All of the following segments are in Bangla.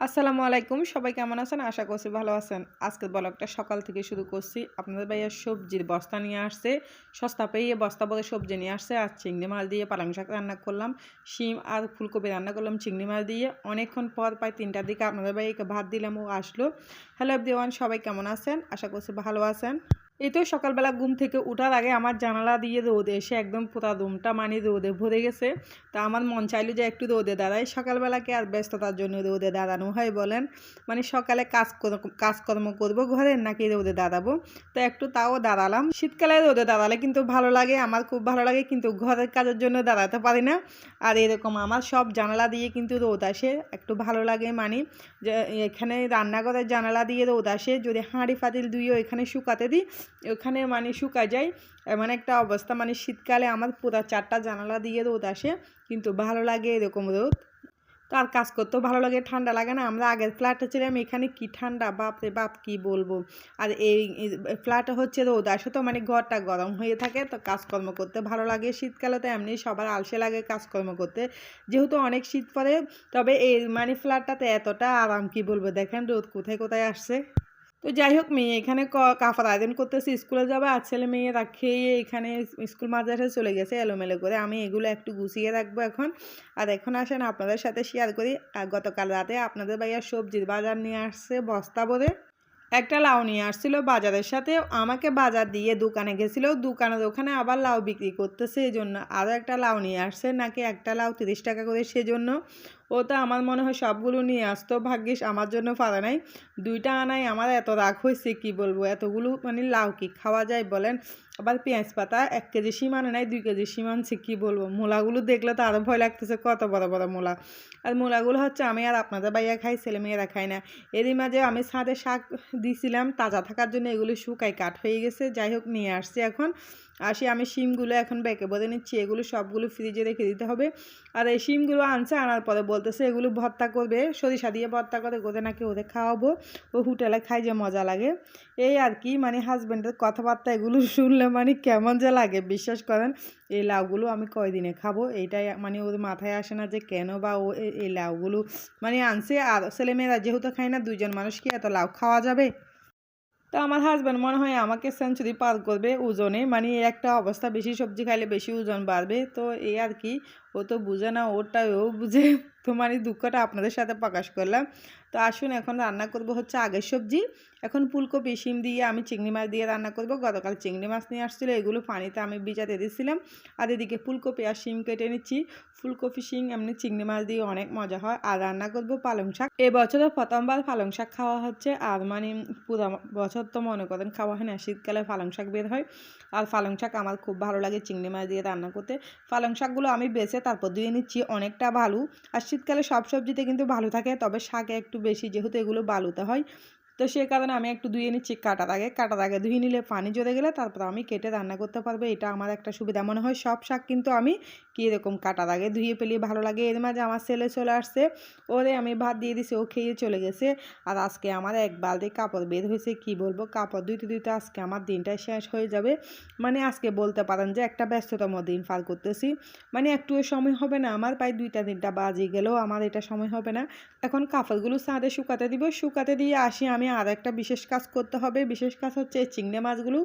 আসসালামু আলাইকুম। সবাই কেমন আছেন? আশা করছি ভালো আছেন। আজকের ব্লগটা সকাল থেকে শুরু করছি। আপনাদের ভাইয়া সবজির বস্তা নিয়ে আসছে। সস্তা পেয়ে বস্তা বলে সবজি নিয়ে আসছে। আর চিংড়ি মাছ দিয়ে পালং শাক রান্না করলাম। শিম আর ফুলকপি রান্না করলাম চিংড়ি মাছ দিয়ে। অনেকক্ষণ পর প্রায় তিনটার দিকে আপনাদের ভাইয়াকে ভাত দিলাম ও আসলো। হ্যালো দেওয়ান সবাই কেমন আছেন? আশা করছি ভালো আছেন। এই তো সকালবেলা ঘুম থেকে উঠার আগে আমার জানালা দিয়ে রোদে এসে একদম পুরা রুমটা মানে রোদে ভরে গেছে। তা আমার মন চাইলো যে একটু রোদে দাঁড়াই। সকালবেলাকে আর ব্যস্ততার জন্য রোদে দাঁড়ানো হয় বলেন? মানে সকালে কাজ কর- কাজকর্ম করব ঘরে নাকি রোদে দাঁড়াবো? তো একটু তাও দাঁড়ালাম। শীতকালে রোদে দাঁড়ালে কিন্তু ভালো লাগে, আমার খুব ভালো লাগে, কিন্তু ঘরের কাজের জন্য দাঁড়াতে পারি না। আর এরকম আমার সব জানালা দিয়ে কিন্তু রোদ আসে, একটু ভালো লাগে মানে। যে এখানে রান্নাঘরের জানালা দিয়ে রোদ আসে, যদি হাঁড়ি ফাতিল দুইও এখানে শুকাতে দিই ওখানে মানে শুকা যায়। এমন একটা অবস্থা মানে শীতকালে আমার পুরা চারটা জানালা দিয়ে রোদ আসে, কিন্তু ভালো লাগে এরকম রোদ। তো আর কাজ করতেও ভালো লাগে, ঠান্ডা লাগে না। আমরা আগের ফ্ল্যাটে ছিলাম, এখানে কি ঠান্ডা, বাপ রে বাপ, কি বলব? আর এই ফ্ল্যাটে হচ্ছে রোদ আসে তো মানে ঘরটা গরম হয়ে থাকে, তো কাজকর্ম করতে ভালো লাগে। শীতকালে তো এমনি সবার আলসে লাগে কাজকর্ম করতে। যেহেতু অনেক শীত পড়ে, তবে এই মানে ফ্ল্যাটটাতে এতটা আরাম, কি বলব? দেখেন রোদ কোথায় কোথায় আসছে। তো যাই হোক, মেয়ে এখানে ক- কাপড় আয়োজন করতেছে, স্কুলে যাবে, আর ছেলে মেয়েরা খেয়ে এখানে স্কুল মাদ্রাসায় চলে গেছে এলোমেলো করে। আমি এগুলো একটু গুছিয়ে রাখব এখন। আর এখন আসেন আপনাদের সাথে শেয়ার করি। গতকাল রাতে আপনাদের ভাইয়া সবজির বাজার নিয়ে আসছে বস্তা ভরে। একটা লাউ নিয়ে আসছিল বাজারের সাথে। আমাকে বাজার দিয়ে দোকানে গেছিল। দোকানের ওখানে আবার লাউ বিক্রি করতেছে এই জন্য আরও একটা লাউ নিয়ে আসছে। নাকি একটা লাউ তিরিশ টাকা করে সেজন্য। ও তো আমার মনে হয় সবগুলো নিয়ে আসতো। ভাগ্যিস আমার জন্য পারে নাই। দুইটা আনাই আমার এত রাগ হয়েছে, কি বলব? এতগুলো মানে লাউ কি খাওয়া যায় বলেন? আবার পেঁয়াজ পাতা, এক কেজি সিম আনে নাই, দুই কেজি সিম আনছে, কী বলব? মূলাগুলো দেখলে তো আরও ভয় লাগতেছে, কত বড় বড় মূলা। আর মূলাগুলো হচ্ছে আমি আর আপনাদের বাইয়া খাই, ছেলে মেয়েরা খাই না। এরই মাঝে আমি ছাদে শাক দিয়েছিলাম তাজা থাকার জন্য এগুলো শুকাই কাঠ হয়ে গেছে, যাই হোক নিয়ে আসছি এখন। আসি আমি শিমগুলো এখন ব্যাকে বলে নিচ্ছি, এগুলো সবগুলো ফ্রিজে রেখে দিতে হবে। আর এই শিমগুলো আনছে, আনার পরে বলতেছে এগুলো ভর্তা করবে, সরিষা দিয়ে ভর্তা করে ওদের নাকি ওদের খাওয়াবো, ও হোটেলে খাই যে মজা লাগে। এই আর কি মানে হাজব্যান্ডের কথাবার্তা এগুলো শুনলে মানে কেমন যে লাগে, বিশ্বাস করেন? এই লাউগুলো আমি কয়দিনে খাব? এইটাই মানে ওর মাথায় আসে না যে কেন বা ও এই লাউগুলো মানে আনছে। আর ছেলেমেয়েরা যেহেতু খায় না দুজন মানুষ কি এত লাউ খাওয়া যাবে? তো আমার হাজব্যান্ড মনে হয় আমাকে সেঞ্চুরি পার করবে ওজনে। মানে একটা অবস্থা, বেশি সবজি খাইলে বেশি ওজন বাড়বে। তো এই আর কি, ও তো বুঝে না ওরটা ও বুঝে। তো মানে দুঃখটা আপনাদের সাথে প্রকাশ করলাম। তো আসুন এখন রান্না করব হচ্ছে আগের সবজি। এখন ফুলকপি, শিম দিয়ে আমি চিংড়ি মাছ দিয়ে রান্না করব। গতকাল চিংড়ি মাছ নিয়ে আসছিল, এগুলো পানিতে আমি ভিজাতে দিয়েছিলাম। আর এদিকে ফুলকপি আর শিম কেটে নিচ্ছি। ফুলকপি, শিম, এমনি চিংড়ি মাছ দিয়ে অনেক মজা হয়। আর রান্না করব পালং শাক। এবছরে প্রথমবার পালং শাক খাওয়া হচ্ছে। আর মানে পুরো বছর তো মনে করেন খাওয়া হয় না, শীতকালে পালং শাক বের হয়। আর পালং শাক আমার খুব ভালো লাগে চিংড়ি মাছ দিয়ে রান্না করতে। পালং শাকগুলো আমি বেছে তারপর ধুয়ে নিচ্ছি অনেকটা ভালো। আর শীতকালে সব সবজিতে কিন্তু ভালো থাকে, তবে শাকে একটু বেশি যেহেতু এগুলো বালুতে হয়। তো সে কারণে আমি একটু ধুয়ে নিচ্ছি কাটার আগে। কাটার আগে ধুয়ে নিলে পানি জড়ে গেলে তারপর আমি কেটে রান্না করতে পারব। এটা আমার একটা সুবিধা। মনে হয় সব শাক কিন্তু আমি কীরকম কাটা আগে ধুয়ে পেলে ভালো লাগে? এর মাঝে আমার ছেলে চলে আসছে। ওরে আমি ভাত দিয়ে দিছি, ও খেয়ে চলে গেছে। আর আজকে আমার এক বালতি কাপড় বের হয়েছে, কি বলব? কাপড় ধুইতে ধুইতে আজকে আমার দিনটাই শেষ হয়ে যাবে। মানে আজকে বলতে পারেন যে একটা ব্যস্ততম দিন পার করতেছি। মানে একটুও সময় হবে না আমার, প্রায় দুইটা তিনটা বাজে গেলেও আমার এটা সময় হবে না। এখন কাপড়গুলো ছাদে শুকাতে দিব। শুকাতে দিয়ে আসি আমি আর একটা বিশেষ কাজ করতে হবে। বিশেষ কাজ হচ্ছে চিংড়ি মাছগুলো।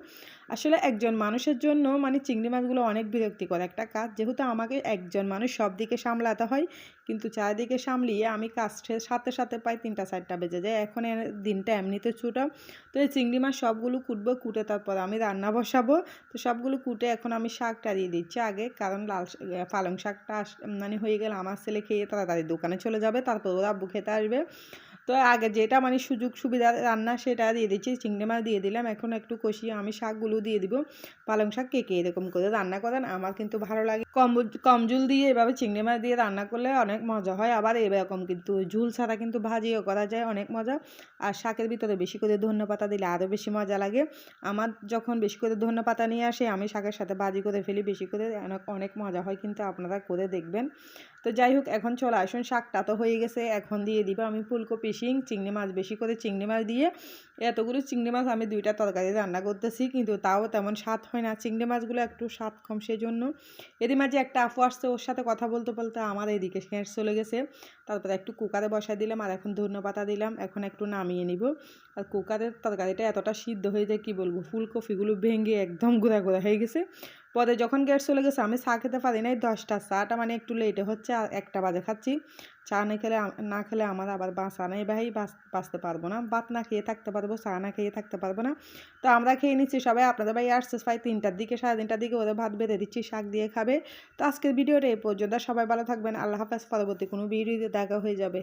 আসলে একজন মানুষের জন্য মানে চিংড়ি মাছগুলো অনেক বিরক্তিকর একটা কাজ। যেহেতু আমাকে একজন মানুষ সব দিকে সামলাতে হয়। কিন্তু চারিদিকে সামলিয়ে আমি কাজের সাথে সাথে প্রায় তিনটা চারটা বেজে যায়। এখন দিনটা এমনিতে ছোটো। তো এই চিংড়ি মাছ সবগুলো কুটবো, কুটে তারপর আমি রান্না বসাবো। তো সবগুলো কুটে এখন আমি শাকটা দিয়ে দিচ্ছি আগে। কারণ লাল পালং শাকটা মানে হয়ে গেলে আমার ছেলে খেয়ে তাড়াতাড়ি দোকানে চলে যাবে। তারপর ওরা আব্বু খেতে আসবে। তো আগে যেটা মানে সুযোগ সুবিধা রান্না সেটা দিয়ে দিচ্ছি, চিংড়ি মাছ দিয়ে দিলাম, এখন একটু কষিয়ে আমি শাকগুলো দিয়ে দিব। পালং শাক কে কে এরকম করে রান্না করেন, আমার কিন্তু ভালো লাগে। কম কম দিয়ে এভাবে চিংড়ি মাছ দিয়ে রান্না করলে অনেক মজা হয়, আবার এরকম কিন্তু ঝুল ছাড়া কিন্তু ভাজিও করা যায়, অনেক মজা। আর শাকের ভিতরে বেশি করে ধনে পাতা দিলে আরও বেশি মজা লাগে। আমার যখন বেশি করে ধনে পাতা নিয়ে আসে, আমি শাকের সাথে ভাজি করে ফেলি, বেশি করে অনেক অনেক মজা হয় কিন্তু আপনারা করে দেখবেন। তো যাই হোক, এখন চলে আসুন, শাকটা তো হয়ে গেছে, এখন দিয়ে দিব আমি ফুলকপি শিং চিংড়ি মাছ বেশি করে চিংড়ি মাছ দিয়ে এতগুলো চিংড়ি মাছ আমি দুইটা তরকারি রান্না করতেছি, কিন্তু তাও তেমন স্বাদ হয় না। চিংড়ি মাছগুলো একটু স্বাদ কম সেজন্য। এরই মাঝে একটা আপু আসছে ওর সাথে কথা বলতে বলতে আমার এদিকে শেষ চলে গেছে। তারপরে একটু কুকারে বসা দিলাম আর এখন ধন্য পাতা দিলাম, এখন একটু নামিয়ে নিব। আর কুকারের তরকারিটা এতটা সিদ্ধ হয়ে যায় কি বলব, ফুলকপিগুলো ভেঙে একদম গুঁড়া গুঁড়া হয়ে গেছে। পরে যখন গ্যাস চলে গেছে, আমি চা খেতে পারি নাই, দশটা চাটা মানে একটু লেটে হচ্ছে একটা বাজে খাচ্ছি। চা না খেলে না খেলে আমার আবার বাঁচা নেই ভাই বাঁচ- বাঁচতে পারব না। ভাত না খেয়ে থাকতে পারব, চা না খেয়ে থাকতে পারব না। তো আমরা খেয়ে নিচ্ছি সবাই, আপনাদের ভাই আসছে প্রায় তিনটার দিকে, সাড়ে তিনটার দিকে ওদের ভাত বেঁধে দিচ্ছি, শাক দিয়ে খাবে। তো আজকের ভিডিওটা এই পর্যন্ত, সবাই ভালো থাকবেন, আল্লাহ হাফেজ, পরবর্তী কোনো ভিডিওতে দেখা হয়ে যাবে।